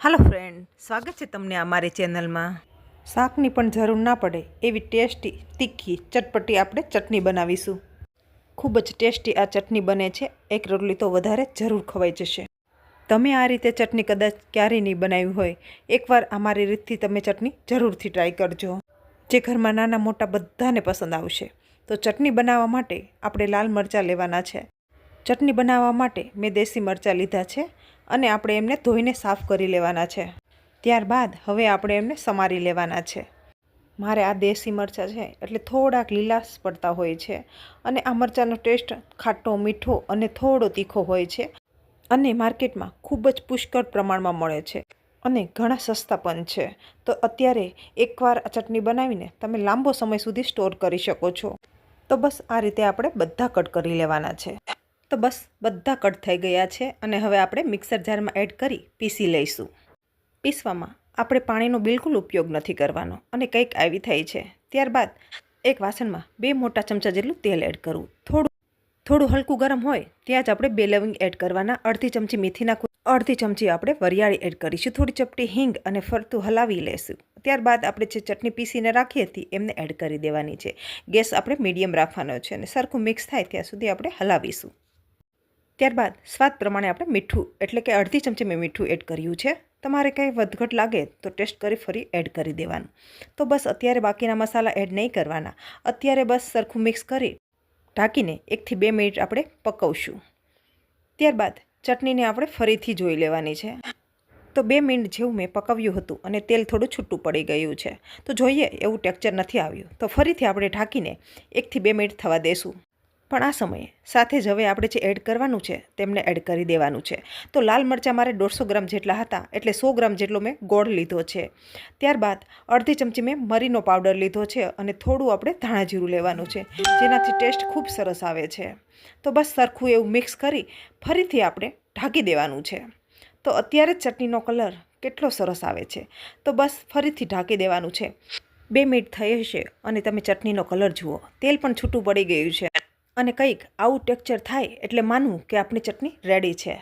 હાલો friend, સ્વાગત છે તમને અમારી ચેનલમાં. શાકની પણ જરૂર ના પડે એવી ટેસ્ટી, તીખી ચટપટી આપણે ચટણી બનાવીશું. ખૂબ જ ટેસ્ટી આ ચટણી બને છે, એક રોટલી તો વધારે જરૂર ખવાઈ જશે. તમે આ રીતે ચટણી કદાચ ક્યારેય નહીં બનાવી હોય, એકવાર અમારી રીતથી તમે ચટણી જરૂરથી ટ્રાય કરજો. જે ઘરમાં નાના મોટા બધાને પસંદ આવશે. તો ચટણી બનાવવા માટે આપણે લાલ મરચાં લેવાના છે. ચટણી બનાવવા માટે મેં દેશી મરચાં લીધા છે. અને આપણે એમને ધોઈને સાફ કરી લેવાના છે. ત્યારબાદ હવે આપણે એમને સમારી લેવાના છે. મારે આ દેશી મરચાં છે એટલે થોડાક લીલાશ પડતા હોય છે અને આ મરચાંનો ટેસ્ટ ખાટો, મીઠો અને થોડો તીખો હોય છે અને માર્કેટમાં ખૂબ જ પુષ્કળ પ્રમાણમાં મળે છે અને ઘણા સસ્તા પણ છે. તો અત્યારે એકવાર આ ચટણી બનાવીને તમે લાંબો સમય સુધી સ્ટોર કરી શકો છો. તો બસ આ રીતે આપણે બધા કટ કરી લેવાના છે. તો બસ બધા કટ થઈ ગયા છે અને હવે આપણે મિક્સર જારમાં એડ કરી પીસી લઈશું. પીસવામાં આપણે પાણીનો બિલકુલ ઉપયોગ નથી કરવાનો અને કંઈક આવી થઈ છે. ત્યારબાદ એક વાસણમાં બે મોટા ચમચા જેટલું તેલ એડ કરવું થોડું થોડું હલકું ગરમ હોય ત્યાં જ આપણે બે લવિંગ એડ કરવાના. અડધી ચમચી મેથીના અડધી ચમચી આપણે વરિયાળી એડ કરીશું. થોડી ચપટી હિંગ અને ફરતું હલાવી લેશું. ત્યારબાદ આપણે જે ચટણી પીસીને રાખી હતી એમને એડ કરી દેવાની છે. ગેસ આપણે મીડિયમ રાખવાનો છે અને સરખું મિક્સ થાય ત્યાં સુધી આપણે હલાવીશું. ત્યારબાદ સ્વાદ પ્રમાણે આપણે મીઠું, એટલે કે અડધી ચમચી મેં મીઠું એડ કર્યું છે. તમારે કંઈ વધઘટ લાગે તો ટેસ્ટ કરી ફરી એડ કરી દેવાનું. તો બસ અત્યારે બાકીના મસાલા એડ નહીં કરવાના. અત્યારે બસ સરખું મિક્સ કરી ઢાંકીને એકથી બે મિનિટ આપણે પકવશું. ત્યારબાદ ચટણીને આપણે ફરીથી જોઈ લેવાની છે. તો બે મિનિટ જેવું મેં પકવ્યું હતું અને તેલ થોડું છૂટું પડી ગયું છે. તો જોઈએ એવું ટેક્ચર નથી આવ્યું. તો ફરીથી આપણે ઢાંકીને એકથી બે મિનિટ થવા દેશું. પણ આ સમયે સાથે જ હવે આપણે જે એડ કરવાનું છે તેમને એડ કરી દેવાનું છે. તો લાલ મરચાં મારે દોઢસો ગ્રામ જેટલા હતા એટલે સો ગ્રામ જેટલો મેં ગોળ લીધો છે. ત્યારબાદ અડધી ચમચી મેં મરીનો પાવડર લીધો છે અને થોડું આપણે ધાણા જીરું લેવાનું છે, જેનાથી ટેસ્ટ ખૂબ સરસ આવે છે. તો બસ સરખું એવું મિક્સ કરી ફરીથી આપણે ઢાંકી દેવાનું છે. તો અત્યારે ચટણીનો કલર કેટલો સરસ આવે છે. તો બસ ફરીથી ઢાંકી દેવાનું છે. બે મિનિટ થઈ હશે અને તમે ચટણીનો કલર જુઓ. તેલ પણ છૂટું પડી ગયું છે. અને કંઈક આવું ટેક્ચર થાય એટલે માનવું કે આપણી ચટણી રેડી છે.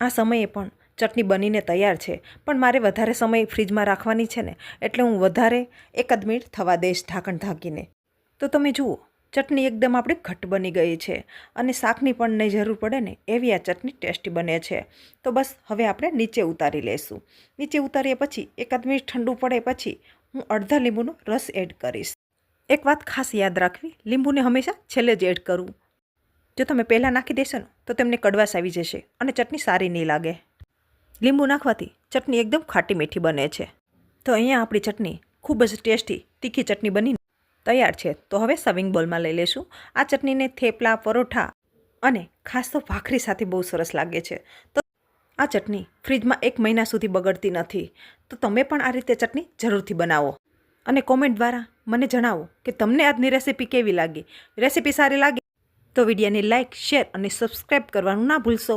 આ સમયે પણ ચટણી બનીને તૈયાર છે, પણ મારે વધારે સમય ફ્રીજમાં રાખવાની છે ને, એટલે હું વધારે એકાદ મિનિટ થવા દઈશ ઢાંકણ ઢાંકીને. તો તમે જુઓ, ચટણી એકદમ આપણી ઘટ બની ગઈ છે અને શાકની પણ નહીં જરૂર પડે ને એવી આ ચટણી ટેસ્ટી બને છે. તો બસ, હવે આપણે નીચે ઉતારી લઈશું. નીચે ઉતાર્યા પછી એકાદ મિનિટ ઠંડુ પડે પછી હું અડધા લીંબુનો રસ એડ કરીશ. એક વાત ખાસ યાદ રાખવી, લીંબુને હંમેશા છેલ્લે જ એડ કરવું. જો તમે પહેલાં નાખી દેશો ને, તો તેમને કડવાશ આવી જશે અને ચટણી સારી નહીં લાગે. લીંબુ નાખવાથી ચટણી એકદમ ખાટી મીઠી બને છે. તો અહીંયા આપણી ચટણી ખૂબ જ ટેસ્ટી, તીખી ચટણી બની તૈયાર છે. તો હવે સવિંગ બોલમાં લઈ લેશું આ ચટણીને થેપલા, પરોઠા અને ખાસ તો ભાખરી સાથે બહુ સરસ લાગે છે. તો આ ચટણી ફ્રીજમાં એક મહિના સુધી બગડતી નથી. તો તમે પણ આ રીતે ચટણી જરૂરથી બનાવો. અને કોમેન્ટ દ્વારા મને જણાવો કે તમને આજની રેસીપી કેવી લાગી. રેસીપી સારી લાગે તો વિડીયોને લાઇક શેર અને સબસ્ક્રાઈબ કરવાનું ના ભૂલશો.